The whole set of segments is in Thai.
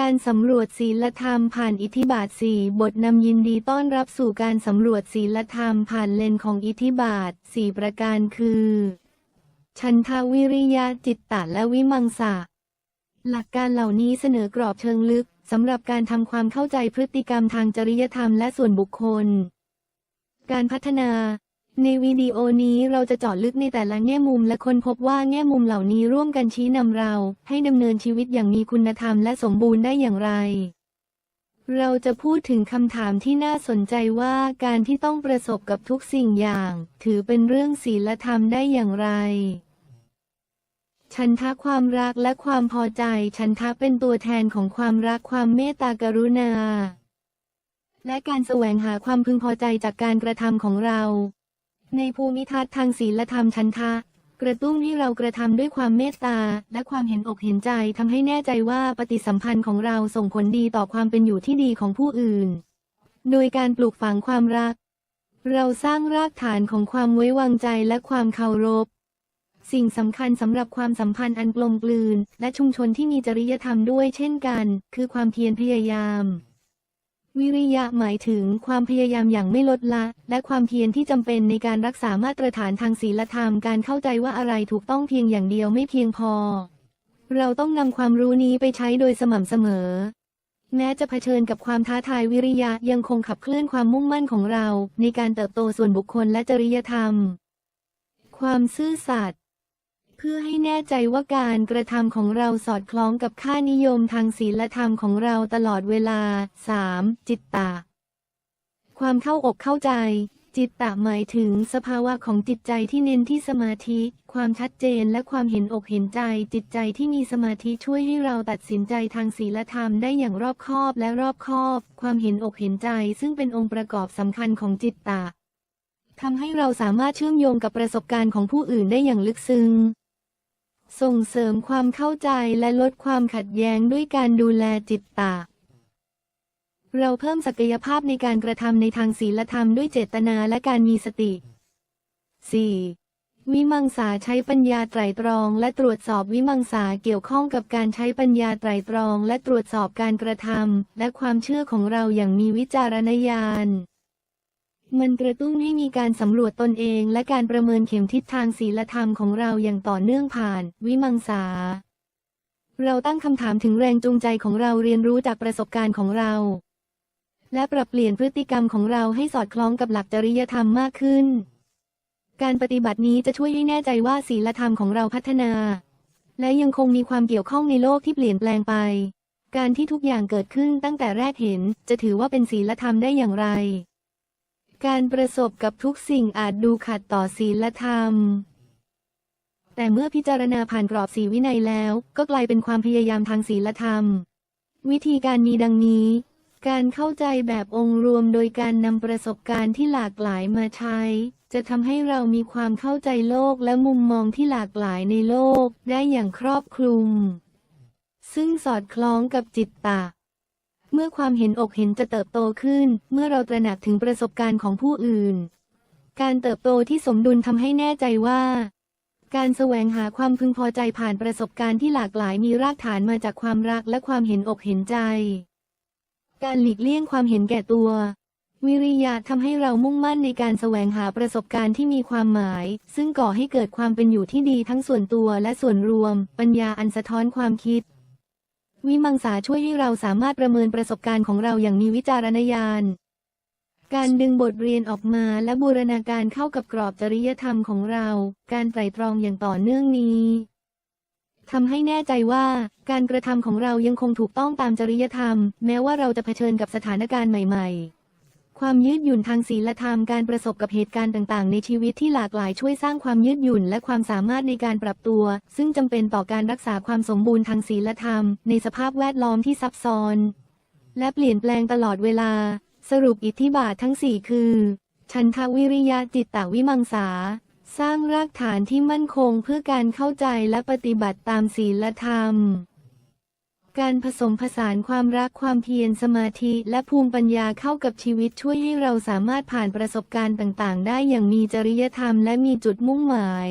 การสำรวจศีลธรรมผ่านอิทธิบาทสี่บทนำยินดีต้อนรับสู่การสำรวจศีลธรรมผ่านเลนของอิทธิบาทสี่ประการคือ ชันทาวิริยะจิตตะและวิมังสะหลักการเหล่านี้เสนอกรอบเชิงลึกสำหรับการทำความเข้าใจพฤติกรรมทางจริยธรรมและส่วนบุคคล การพัฒนา ในวิดีโอนี้เราจะเจาะลึกในแต่ละแง่มุมและค้นพบว่าแง่มุมเหล่านี้ร่วมกันชี้นำเรา ให้ดำเนินชีวิตอย่างมีคุณธรรมและสมบูรณ์ได้อย่างไร เราจะพูดถึงคำถามที่น่าสนใจว่าการที่ต้องประสบกับทุกสิ่งอย่าง ถือเป็นเรื่องศีลธรรมได้อย่างไร ฉันทะความรักและความพอใจ ฉันทะเป็นตัวแทนของความรักความเมตตากรุณา และการแสวงหาความพึงพอใจจากการกระทำของเรา ในภูมิทัศน์ทางศีลธรรมฉันทะกระตุ้นให้เรากระทำด้วยความเมตตา และความเห็นอกเห็นใจทำให้แน่ใจว่าปฏิสัมพันธ์ของเราส่งผลดีต่อความเป็นอยู่ที่ดีของผู้อื่น โดยการปลูกฝังความรัก เราสร้างรากฐานของความไว้วางใจและความเคารพ สิ่งสำคัญสำหรับความสัมพันธ์อันกลมกลืน และชุมชนที่มีจริยธรรมด้วยเช่นกัน คือความเพียรพยายาม วิริยะหมายถึงความพยายามอย่างไม่ลดละ และความเพียรที่จำเป็นในการรักษามาตรฐานทางศีลธรรมการเข้าใจว่าอะไรถูกต้องเพียงอย่างเดียวไม่เพียงพอ เราต้องนำความรู้นี้ไปใช้โดยสม่ำเสมอ แม้จะเผชิญกับความท้าทายวิริยะยังคงขับเคลื่อนความมุ่งมั่นของเรา ในการเติบโตส่วนบุคคลและจริยธรรม ความซื่อสัตย์ พื่อให้แน่ใจว่าการกระทำของเราสอดคล้องกับค่านิยมทางศีลธรรมของเราตลอดเวลา 3. จิตตะ ความเข้าอกเข้าใจ จิตตะหมายถึงสภาวะของจิตใจที่เน้นที่สมาธิ ความชัดเจนและความเห็นอกเห็นใจ จิตใจที่มีสมาธิช่วยให้เราตัดสินใจทางศีลธรรมได้อย่างรอบคอบและรอบคอบ ความเห็นอกเห็นใจซึ่งเป็นองค์ประกอบสำคัญของจิตตะทำให้เราสามารถเชื่อมโยงกับประสบการณ์ของผู้อื่นได้อย่างลึกซึ้ง ส่งเสริมความเข้าใจและลดความขัดแย้งด้วยการดูแลจิตตะ เราเพิ่มศักยภาพในการกระทำในทางศีลธรรมด้วยเจตนาและการมีสติ 4. วิมังสาใช้ปัญญาไตรตรอง และตรวจสอบวิมังสาเกี่ยวข้องกับการใช้ปัญญาไตรตรอง และตรวจสอบการกระทำและความเชื่อของเราอย่างมีวิจารณญาณ มันกระตุ้นให้มีการสำรวจตนเองและการประเมินเข็มทิศทางศีลธรรมของเราอย่างต่อเนื่องผ่าน วิมังสา เราตั้งคำถามถึงแรงจูงใจของเราเรียนรู้จากประสบการณ์ของเรา และปรับเปลี่ยนพฤติกรรมของเราให้สอดคล้องกับหลักจริยธรรมมากขึ้น การปฏิบัตินี้จะช่วยให้แน่ใจว่าศีลธรรมของเราพัฒนา และยังคงมีความเกี่ยวข้องในโลกที่เปลี่ยนแปลงไป การที่ทุกอย่างเกิดขึ้นตั้งแต่แรกเห็น จะถือว่าเป็นศีลธรรมได้อย่างไร การประสบกับทุกสิ่งอาจดูขัดต่อศีลธรรม แต่เมื่อพิจารณาผ่านกรอบสีวินัยแล้ว ก็กลายเป็นความพยายามทางศีลธรรม วิธีการมีดังนี้ การเข้าใจแบบองค์รวมโดยการนำประสบการณ์ที่หลากหลายมาใช้ จะทำให้เรามีความเข้าใจโลกและมุมมองที่หลากหลายในโลกได้อย่างครอบคลุม ซึ่งสอดคล้องกับจิตตะ เมื่อความเห็นอกเห็นจะเติบโตขึ้น เมื่อเราตระหนักถึงประสบการณ์ของผู้อื่น การเติบโตที่สมดุลทำให้แน่ใจว่า การแสวงหาความพึงพอใจผ่านประสบการณ์ที่หลากหลายมีรากฐานมาจากความรักและความเห็นอกเห็นใจ การหลีกเลี่ยงความเห็นแก่ตัว วิริยะทำให้เรามุ่งมั่นในการแสวงหาประสบการณ์ที่มีความหมาย ซึ่งก่อให้เกิดความเป็นอยู่ที่ดีทั้งส่วนตัวและส่วนรวม ปัญญาอันสะท้อนความคิด วิมังสาช่วยให้เราสามารถประเมินประสบการณ์ของเราอย่างมีวิจารณญาณ การดึงบทเรียนออกมาและบูรณาการเข้ากับกรอบจริยธรรมของเรา การไตร่ตรองอย่างต่อเนื่องนี้ทำให้แน่ใจว่าการกระทำของเรายังคงถูกต้องตามจริยธรรม แม้ว่าเราจะเผชิญกับสถานการณ์ใหม่ ๆ ความยืดหยุ่นทางศีลธรรมการประสบกับเหตุการณ์ต่างๆ ในชีวิตที่หลากหลายช่วยสร้างความยืดหยุ่นและความสามารถในการปรับตัว ซึ่งจำเป็นต่อการรักษาความสมบูรณ์ทางศีลธรรม ในสภาพแวดล้อมที่ซับซ้อน และเปลี่ยนแปลงตลอดเวลา สรุปอิทธิบาททั้งสี่คือฉันทวิริยะจิตตวิมังสา สร้างรากฐานที่มั่นคงเพื่อการเข้าใจและปฏิบัติตามศีลธรรม การผสมผสานความรักความเพียรสมาธิ และภูมิปัญญาเข้ากับชีวิตช่วยให้เราสามารถผ่านประสบการณ์ต่าง ๆ ได้อย่างมีจริยธรรมและมีจุดมุ่งหมาย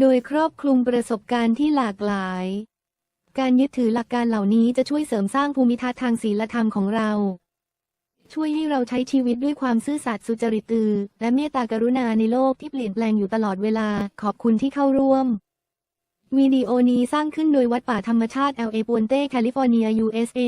โดยครอบคลุมประสบการณ์ที่หลากหลาย การยึดถือหลักการเหล่านี้จะช่วยเสริมสร้างภูมิทัศน์ทางศีลธรรมของเรา ช่วยให้เราใช้ชีวิตด้วยความซื่อสัตย์สุจริตอือและเมตตากรุณาในโลกที่เปลี่ยนแปลงอยู่ตลอดเวลา ขอบคุณที่เข้าร่วม วิดีโอนี้สร้างขึ้นโดยวัดป่าธรรมชาติ LA ปวนเต้แคลิฟอร์เนีย USA